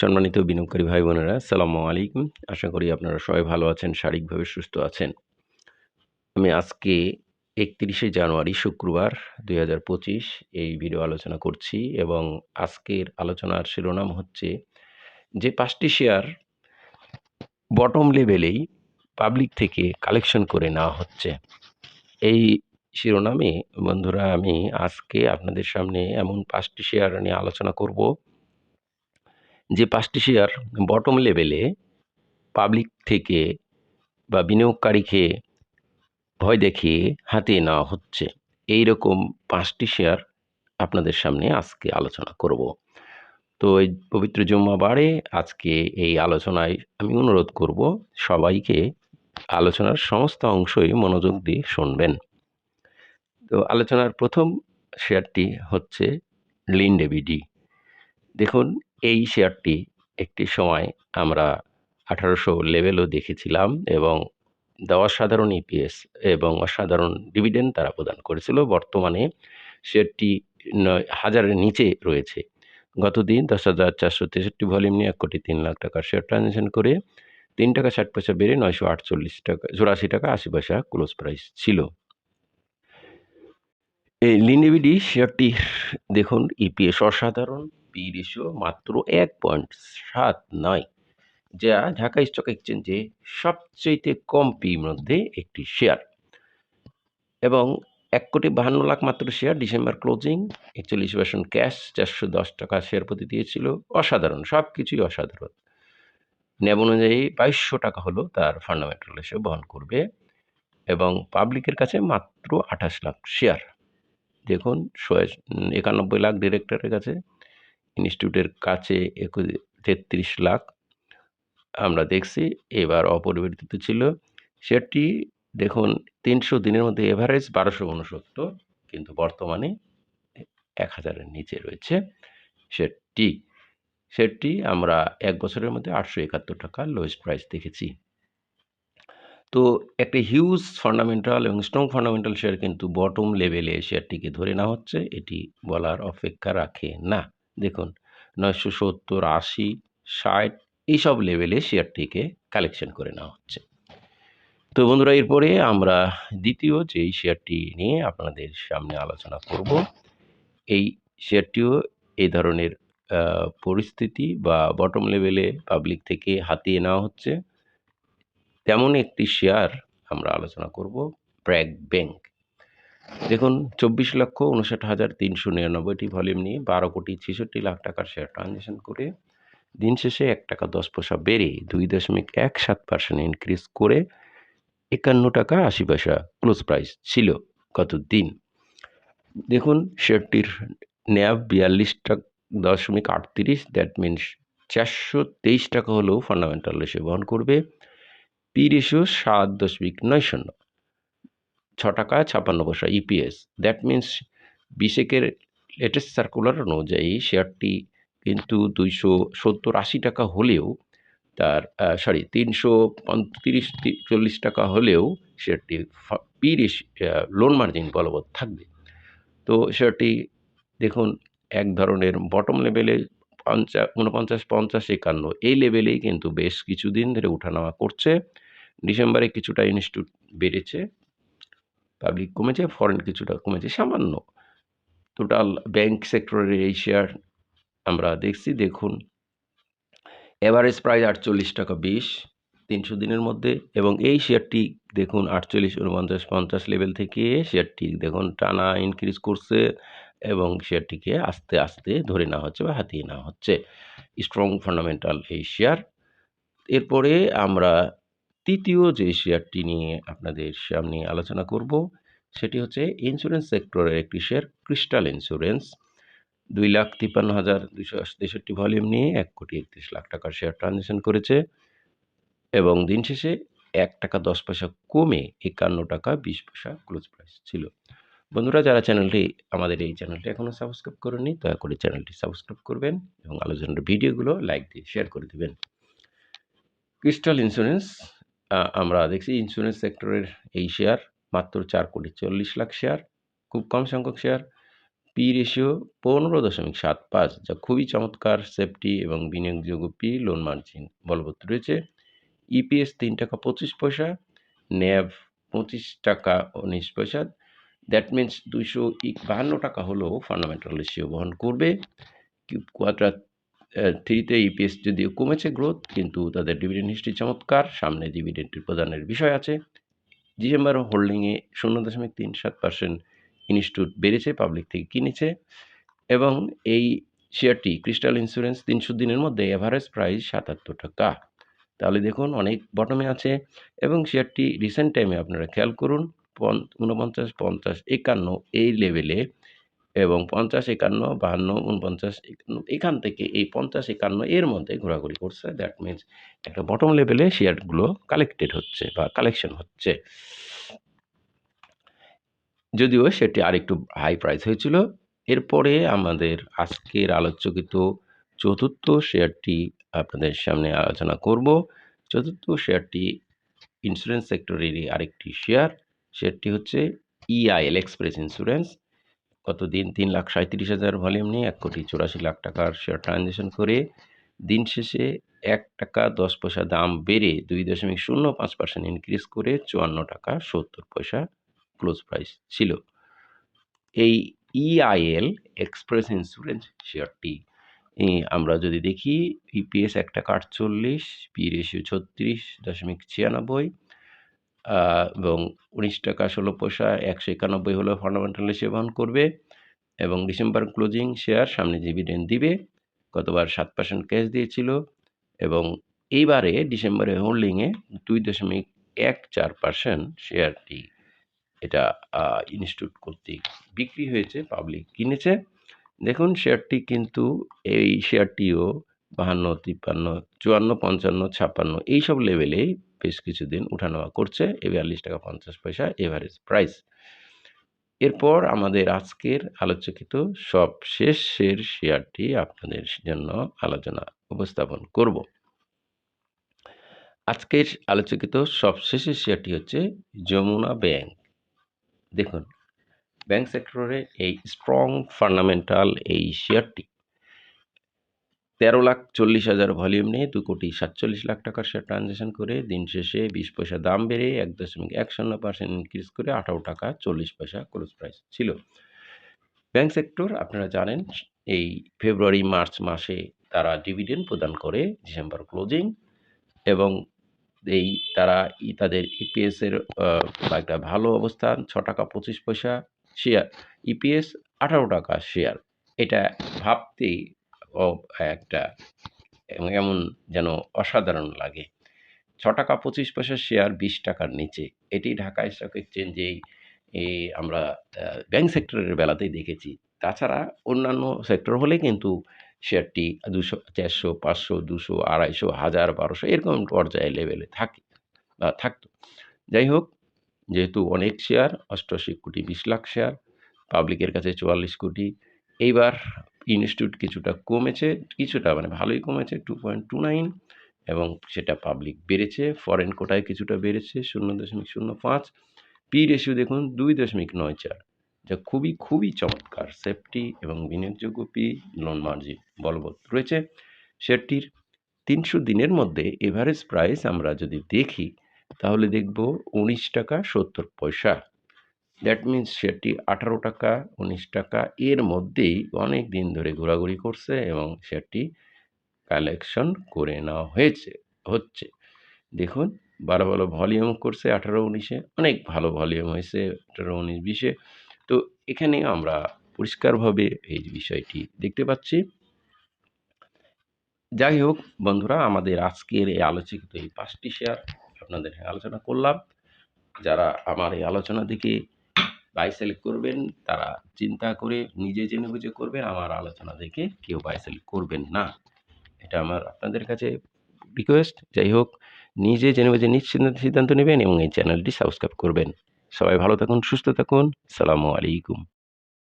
সম্মানিত বিনিয়োগকারী ভাই বোনেরা সালামু আলাইকুম। আশা করি আপনারা সবাই ভালো আছেন, শারীরিকভাবে সুস্থ আছেন। আমি আজকে একত্রিশে জানুয়ারি, শুক্রবার দু হাজার পঁচিশ এই ভিডিও আলোচনা করছি এবং আজকের আলোচনার শিরোনাম হচ্ছে যে পাঁচটি শেয়ার বটম লেভেলেই পাবলিক থেকে কালেকশন করে নেওয়া হচ্ছে। এই শিরোনামে বন্ধুরা, আমি আজকে আপনাদের সামনে এমন পাঁচটি শেয়ার নিয়ে আলোচনা করব। যে পাঁচটি শেয়ার বটম লেভেলে পাবলিক থেকে বা বিনিয়োগকারীকে ভয় দেখিয়ে হাতিয়ে নেওয়া হচ্ছে। এই রকম পাঁচটি শেয়ার আপনাদের সামনে আজকে আলোচনা করব। তো এই পবিত্র জুম্মাবারে আজকে এই আলোচনায় আমি অনুরোধ করব সবাইকে আলোচনার সমস্ত অংশই মনোযোগ দিয়ে শুনবেন। তো আলোচনার প্রথম শেয়ারটি হচ্ছে লিন্ডেবিডি দেখুন, এই শেয়ারটি একটি সময় আমরা আঠারোশো লেভেলও দেখেছিলাম এবং দেওয়া সাধারণ ইপিএস এবং অসাধারণ ডিভিডেন্ড তারা প্রদান করেছিল। বর্তমানে শেয়ারটি হাজারের নিচে রয়েছে। গত দিন দশ হাজার চারশো তেষট্টি ভলিউম নিয়ে এক কোটি তিন লাখ টাকার শেয়ার ট্রানজ্যাকশন করে তিন টাকা ষাট পয়সা বেড়ে নয়শো আটচল্লিশ টাকা, চুরাশি টাকা আশি পয়সা ক্লোজ প্রাইস ছিল। এই লিনিভিডি শেয়ারটি দেখুন ইপিএস অসাধারণ। পি রেশিও মাত্র এক পয়েন্ট সাত নয়, যা ঢাকা স্টক এক্সচেঞ্জে সবচেয়ে কম পির মধ্যে একটি শেয়ার। এবং এক কোটি বাহান্ন লাখ মাত্র শেয়ার ডিসেম্বর ক্লোজিং, একচল্লিশ পার্সেন্ট ক্যাশ, চারশো দশ টাকা শেয়ার প্রতি দিয়েছিল। অসাধারণ সব কিছুই অসাধারণ। ন্যাব অনুযায়ী বাইশশো টাকা হলো তার ফান্ডামেন্টাল হিসেবে বহন করবে। এবং পাবলিকের কাছে মাত্র আঠাশ লাখ শেয়ার। দেখুন একানব্বই লাখ ডিরেক্টরের কাছে। ইনস্টিটিউটের কাছে একুশ, তেত্রিশ লাখ আমরা দেখছি। এবার অপরিবর্তিত ছিল। শেয়ারটি দেখুন, তিনশো দিনের মধ্যে এভারেজ বারোশো উনসত্তর কিন্তু বর্তমানে এক হাজারের নিচে রয়েছে। শেয়ারটি শেয়ারটি আমরা এক বছরের মধ্যে আটশো একাত্তর টাকা লোয়েস্ট প্রাইস দেখেছি। তো একটি হিউজ ফান্ডামেন্টাল এবং স্ট্রং ফান্ডামেন্টাল শেয়ার কিন্তু বটম লেভেলে শেয়ারটিকে ধরে নেওয়া হচ্ছে। এটি বলার অপেক্ষা রাখে না। দেখুন, নয়শো সত্তর, আশি, ষাট, এইসব লেভেলে শেয়ারটিকে কালেকশন করে নেওয়া হচ্ছে। তো বন্ধুরা, এরপরে আমরা দ্বিতীয় যেই শেয়ারটি নিয়ে আপনাদের সামনে আলোচনা করব, এই শেয়ারটিও এই ধরনের পরিস্থিতি বা বটম লেভেলে পাবলিক থেকে হাতিয়ে নেওয়া হচ্ছে। তেমন একটি শেয়ার আমরা আলোচনা করব ব্র্যাক ব্যাংক। দেখুন, চব্বিশ লক্ষ উনষাট হাজার তিনশো নিরানব্বইটি ভলিউম নিয়ে বারো কোটি ছেষট্টি লাখ টাকার শেয়ার ট্রানজ্যাকশন করে দিন শেষে এক টাকা দশ পয়সা বেড়ে দুই দশমিক এক সাত পার্সেন্ট ইনক্রিজ করে একান্ন টাকা আশি পয়সা ক্লোজ প্রাইস ছিল গত দিন দেখুন শেয়ারটির ন্যাব বিয়াল্লিশ টাকা দশমিক আটত্রিশ দ্যাট মিনস চারশো তেইশ টাকা হলেও ফান্ডামেন্টাল রেশিও বহন করবে। পি রেশিও সাত দশমিক নয় শূন্য। ছ টাকা ছাপান্ন পয়সা ইপিএস দ্যাট মিনস বিশেকের লেটেস্ট সার্কুলার অনুযায়ী শেয়ারটি কিন্তু দুইশো সত্তর আশি টাকা হলেও তার সরি তিনশো পঁয়ত্রিশ চল্লিশ টাকা হলেও শেয়ারটি পি লোন মার্জিন বলবৎ থাকবে। তো শেয়ারটি দেখুন, এক ধরনের বটম লেভেলে পঞ্চাশ উনপঞ্চাশ, পঞ্চাশ, একান্ন, এই লেভেলেই কিন্তু বেশ কিছুদিন ধরে উঠানামা করছে। ডিসেম্বরে কিছুটা ইনস্টিটিউট বেড়েছে। পাবলিক কমেছে ফরেন কিছুটা কমেছে, সামান্য। টোটাল ব্যাংক সেক্টরের এই শেয়ার আমরা দেখছি, দেখুন। এভারেজ প্রাইস আটচল্লিশ টাকা বিশ, তিনশো দিনের মধ্যে, এবং এই শেয়ারটি দেখুন আটচল্লিশ, উনপঞ্চাশ, পঞ্চাশ লেভেল থেকে শেয়ারটি দেখুন টানা ইনক্রিজ করছে, এবং শেয়ারটিকে আস্তে আস্তে ধরে নেওয়া হচ্ছে বা হাতিয়ে নেওয়া হচ্ছে। স্ট্রং ফান্ডামেন্টাল এই শেয়ার এরপরে আমরা তৃতীয় যে শেয়ারটি নিয়ে আপনাদের সামনে আলোচনা করব, সেটি হচ্ছে ইন্স্যুরেন্স সেক্টরের একটি শেয়ার ক্রিস্টাল ইন্স্যুরেন্স দুই লাখ তিপ্পান্ন হাজার দুশো তেষট্টি ভলিউম নিয়ে এক কোটি একত্রিশ লাখ টাকার শেয়ার ট্রানজ্যাকশন করেছে এবং দিন শেষে এক টাকা দশ পয়সা কমে একান্ন টাকা বিশ পয়সা ক্লোজ প্রাইস ছিল। বন্ধুরা, যারা চ্যানেলটি আমাদের এই চ্যানেলটি এখনও সাবস্ক্রাইব করেননি, দয়া করে চ্যানেলটি সাবস্ক্রাইব করবেন এবং আলোচনার ভিডিওগুলো লাইক দিয়ে শেয়ার করে দেবেন। ক্রিস্টাল ইন্স্যুরেন্স আমরা দেখছি ইন্স্যুরেন্স সেক্টরের এই শেয়ার মাত্র চার কোটি চল্লিশ লাখ শেয়ার খুব কম সংখ্যক শেয়ার পি রেশিও পনেরো দশমিক সাত পাঁচ, যা খুবই চমৎকার। সেফটি এবং বিনিয়োগযোগ্য পি লোন মার্জিন বলবৎ রয়েছে। ইপিএস তিন টাকা পঁচিশ পয়সা ন্যাব পঁচিশ টাকা উনিশ পয়সা। দ্যাট মিন্স দুইশো বাহান্ন টাকা হলেও ফান্ডামেন্টাল রেশিও বহন করবে। কোয়ার্টার থ্রিতে ইপিএস যদিও কমেছে গ্রোথ কিন্তু তাদের ডিভিডেন্ড হিস্ট্রি চমৎকার। সামনে ডিভিডেন্ডের প্রদানের বিষয় আছে। ডিসেম্বর হোল্ডিংয়ে শূন্য দশমিক তিন সাত পার্সেন্ট ইনস্টিটিউট বেড়েছে পাবলিক থেকে কিনেছে। এবং এই শেয়ারটি ক্রিস্টাল ইন্স্যুরেন্স তিনশো দিনের মধ্যে এভারেজ প্রাইস সাতাত্তর টাকা। তাহলে দেখুন, অনেক বটমে আছে। এবং শেয়ারটি রিসেন্ট টাইমে আপনারা খেয়াল করুন ঊনপঞ্চাশ, পঞ্চাশ, একান্ন, এই লেভেলে এবং পঞ্চাশ একান্ন, বাহান্ন, উনপঞ্চাশ এখান থেকে এই পঞ্চাশ একান্ন এর মধ্যে ঘোরাঘুরি করছে। দ্যাট মিনস একটা বটম লেভেলে শেয়ারগুলো কালেক্টেড হচ্ছে বা কালেকশন হচ্ছে। যদিও সেটি আরেকটু হাই প্রাইস হয়েছিল। এরপরে আমাদের আজকের আলোচকিত চতুর্থ শেয়ারটি আপনাদের সামনে আলোচনা করব। চতুর্থ শেয়ারটি ইন্স্যুরেন্স সেক্টরেরই আরেকটি শেয়ার শেয়ারটি হচ্ছে ইআইএল এক্সপ্রেস ইন্স্যুরেন্স গত দিন তিন লাখ সাঁত্রিশ হাজার ভলিউম নিয়ে এক কোটি চুরাশি লাখ টাকার শেয়ার ট্রানজ্যাকশন করে দিন শেষে এক টাকা দশ পয়সা দাম বেড়ে দুই দশমিক শূন্য পাঁচ পার্সেন্ট ইনক্রিজ করে চুয়ান্ন টাকা সত্তর পয়সা ক্লোজ প্রাইস ছিল। এই ইআইএল এক্সপ্রেস ইন্স্যুরেন্স শেয়ারটি আমরা যদি দেখি ইপিএস এক টাকা আটচল্লিশ পি রেশিও ছত্রিশ দশমিক ছিয়ানব্বই এবং উনিশ টাকা ষোলো পয়সা একশো একানব্বই হলেও ফান্ডামেন্টাল হিসেবে বহন করবে এবং ডিসেম্বর ক্লোজিং শেয়ার সামনে ডিভিডেন্ড দিবে, গতবার সাত পার্সেন্ট ক্যাশ দিয়েছিল এবং এইবারে ডিসেম্বরে হোল্ডিংয়ে দুই দশমিক এক চার পার্সেন্ট শেয়ারটি এটা ইনস্টিটিউট কর্তৃক বিক্রি হয়েছে পাবলিক কিনেছে। দেখুন শেয়ারটি কিন্তু এই শেয়ারটিও বাহান্ন, তিপ্পান্ন, চুয়ান্ন, পঞ্চান্ন, ছাপ্পান্ন, এইসব লেভেলেই বেশ কিছুদিন উঠানামা করছে, এ বিয়াল্লিশ টাকা পঞ্চাশ পয়সা এভারেজ প্রাইস এরপর আমাদের আজকের আলোচকিত সব শেষের শেয়ারটি আপনাদের জন্য আলোচনা উপস্থাপন করব। আজকের আলোচকিত সব শেষের শেয়ারটি হচ্ছে যমুনা ব্যাংক। দেখুন, ব্যাংক সেক্টরে এই স্ট্রং ফান্ডামেন্টাল এই শেয়ারটি তেরো লাখ চল্লিশ হাজার ভলিউম নিয়ে দু কোটি সাতচল্লিশ লাখ টাকার শেয়ার ট্রানজ্যাকশন করে দিন শেষে বিশ পয়সা দাম বেড়ে এক দশমিক এক শূন্য পার্সেন্ট ইনক্রিজ করে আঠারো টাকা চল্লিশ পয়সা ক্লোজ প্রাইস ছিল। ব্যাংক সেক্টর আপনারা জানেন, এই ফেব্রুয়ারি মার্চ মাসে তারা ডিভিডেন্ড প্রদান করে ডিসেম্বর ক্লোজিং এবং এই তারা তাদের ইপিএসের একটা ভালো অবস্থান, ছ টাকা পঁচিশ পয়সা শেয়ার ইপিএস আঠারো টাকা শেয়ার এটা ভাবতেই একটা এমন যেন অসাধারণ লাগে। ছ টাকা পঁচিশ পয়সা শেয়ার বিশ টাকার নিচে। এটি ঢাকা স্টক এক্সচেঞ্জেই আমরা ব্যাংক সেক্টরের বেলাতেই দেখেছি। তাছাড়া অন্যান্য সেক্টর হলে কিন্তু শেয়ারটি দুশো, চারশো, পাঁচশো, দুশো, আড়াইশো, হাজার, বারোশো এরকম পর্যায়ে লেভেলে থাকে, বা থাকতো। যাই হোক, যেহেতু অনেক শেয়ার অষ্টআশি কোটি, বিশ লাখ শেয়ার পাবলিকের কাছে চুয়াল্লিশ কোটি, এইবার ইনস্টিটিউট কিছুটা কমেছে, কিছুটা মানে ভালোই কমেছে টু পয়েন্ট টু নাইন এবং সেটা পাবলিক বেড়েছে ফরেন কোটায় কিছুটা বেড়েছে, শূন্য দশমিক শূন্য পাঁচ। পি রেশিও দেখুন, দুই দশমিক নয় চার, যা খুবই খুবই চমৎকার। সেফটি এবং বিনিয়োগযোগ্য পি লোন মার্জিন বলবৎ রয়েছে। শেয়ারটির তিনশো দিনের মধ্যে এভারেজ প্রাইস আমরা যদি দেখি, তাহলে দেখব উনিশ টাকা সত্তর পয়সা। দ্যাট মিন্স শেয়ারটি আঠারো টাকা, উনিশ টাকা, এর মধ্যেই অনেক দিন ধরে ঘোরাঘুরি করছে এবং শেয়ারটি কালেকশন করে নেওয়া হয়েছে, হচ্ছে। দেখুন ভালো ভালো ভলিউম করছে আঠারো উনিশে, অনেক ভালো ভলিউম হয়েছে আঠারো উনিশ বিশে। তো এখানে আমরা পরিষ্কারভাবে এই বিষয়টি দেখতে পাচ্ছি। যাই হোক, বন্ধুরা, আমাদের আজকের এই আলোচিত এই পাঁচটি শেয়ার আপনাদের আলোচনা করলাম। যারা আমার এই আলোচনা দেখে বাই সেলেক্ট করবেন, তারা চিন্তা করে নিজে জেনে বুঝে করবেন, আমার আলোচনা দেখে কেউ বাই সেলেক্ট করবেন না। এটা আমার আপনাদের কাছে রিকোয়েস্ট যাই হোক, নিজে জেনে বুঝে নিশ্চিন্ত সিদ্ধান্ত নেবেন এবং এই চ্যানেলটি সাবস্ক্রাইব করবেন। সবাই ভালো থাকুন, সুস্থ থাকুন। সালামু আলাইকুম।